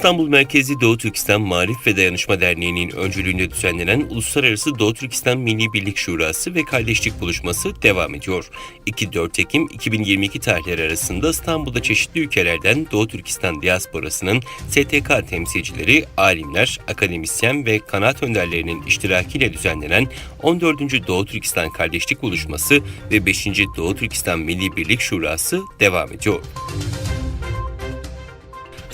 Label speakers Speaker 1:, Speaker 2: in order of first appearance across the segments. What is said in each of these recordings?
Speaker 1: İstanbul merkezi Doğu Türkistan Marif ve Dayanışma Derneği'nin öncülüğünde düzenlenen Uluslararası Doğu Türkistan Milli Birlik Şurası ve Kardeşlik Buluşması devam ediyor. 2-4 Ekim 2022 tarihleri arasında İstanbul'da çeşitli ülkelerden Doğu Türkistan diasporasının STK temsilcileri, alimler, akademisyen ve kanaat önderlerinin iştirakiyle düzenlenen 14. Doğu Türkistan Kardeşlik Buluşması ve 5. Doğu Türkistan Milli Birlik Şurası devam ediyor.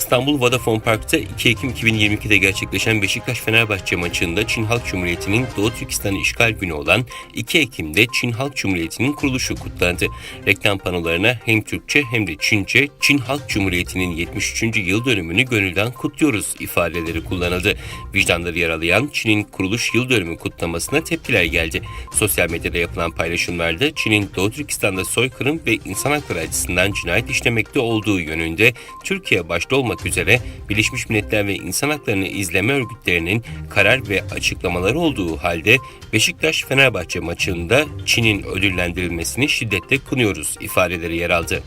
Speaker 1: İstanbul Vodafone Park'ta 2 Ekim 2022'de gerçekleşen Beşiktaş-Fenerbahçe maçında Çin Halk Cumhuriyeti'nin Doğu Türkistan'ı işgal günü olan 2 Ekim'de Çin Halk Cumhuriyeti'nin kuruluşu kutlandı. Reklam panolarına hem Türkçe hem de Çince Çin Halk Cumhuriyeti'nin 73. yıl dönümünü gönülden kutluyoruz ifadeleri kullanıldı. Vicdanları yaralayan Çin'in kuruluş yıl dönümü kutlamasına tepkiler geldi. Sosyal medyada yapılan paylaşımlarda Çin'in Doğu Türkistan'da soykırım ve insan hakları açısından cinayet işlemekte olduğu yönünde Türkiye başta olmak üzere Birleşmiş Milletler ve İnsan Haklarını İzleme Örgütlerinin karar ve açıklamaları olduğu halde Beşiktaş-Fenerbahçe maçında Çin'in ödüllendirilmesini şiddetle kınıyoruz ifadeleri yer aldı.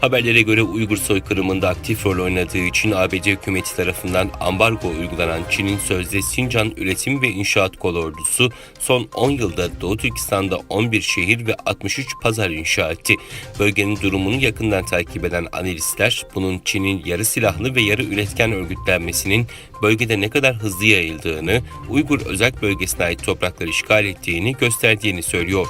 Speaker 1: Haberlere göre Uygur soykırımında aktif rol oynadığı için ABD hükümeti tarafından ambargo uygulanan Çin'in sözde Sincan Üretim ve İnşaat Kolordusu son 10 yılda Doğu Türkistan'da 11 şehir ve 63 pazar inşa etti. Bölgenin durumunu yakından takip eden analistler bunun Çin'in yarı silahlı ve yarı üretken örgütlenmesinin bölgede ne kadar hızlı yayıldığını, Uygur özel bölgesine ait toprakları işgal ettiğini gösterdiğini söylüyor.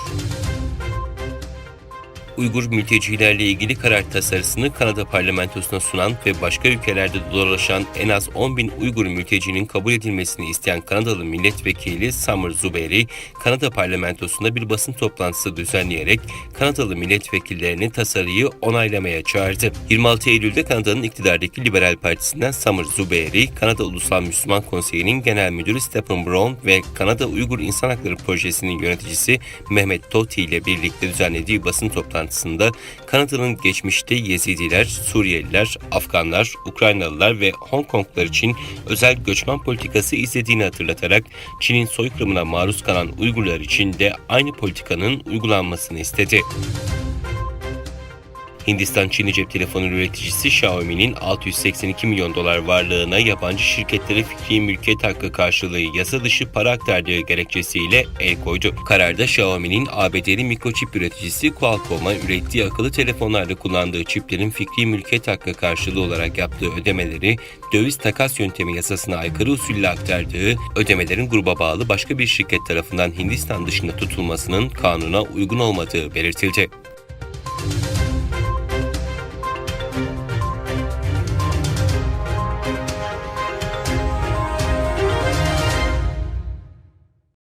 Speaker 1: Uygur mültecilerle ilgili karar tasarısını Kanada parlamentosuna sunan ve başka ülkelerde dolaşan en az 10 bin Uygur mültecinin kabul edilmesini isteyen Kanadalı milletvekili Summer Zuberi, Kanada parlamentosunda bir basın toplantısı düzenleyerek Kanadalı milletvekillerini tasarıyı onaylamaya çağırdı. 26 Eylül'de Kanada'nın iktidardaki Liberal Partisi'nden Summer Zuberi, Kanada Ulusal Müslüman Konseyi'nin genel müdürü Stephen Brown ve Kanada Uygur İnsan Hakları Projesi'nin yöneticisi Mehmet Toti ile birlikte düzenlediği basın toplantısında Kanada'nın geçmişte Yezidiler, Suriyeliler, Afganlar, Ukraynalılar ve Hong Konglar için özel göçmen politikası izlediğini hatırlatarak Çin'in soykırımına maruz kalan Uygurlar için de aynı politikanın uygulanmasını istedi. Hindistan Çinli cep telefonu üreticisi Xiaomi'nin 682 milyon dolar varlığına yabancı şirketlere fikri mülkiyet hakkı karşılığı yasa dışı para aktardığı gerekçesiyle el koydu. Kararda Xiaomi'nin ABD'li mikroçip üreticisi Qualcomm'a ürettiği akıllı telefonlarda kullandığı çiplerin fikri mülkiyet hakkı karşılığı olarak yaptığı ödemeleri döviz takas yöntemi yasasına aykırı usulle aktardığı, ödemelerin gruba bağlı başka bir şirket tarafından Hindistan dışında tutulmasının kanuna uygun olmadığı belirtildi.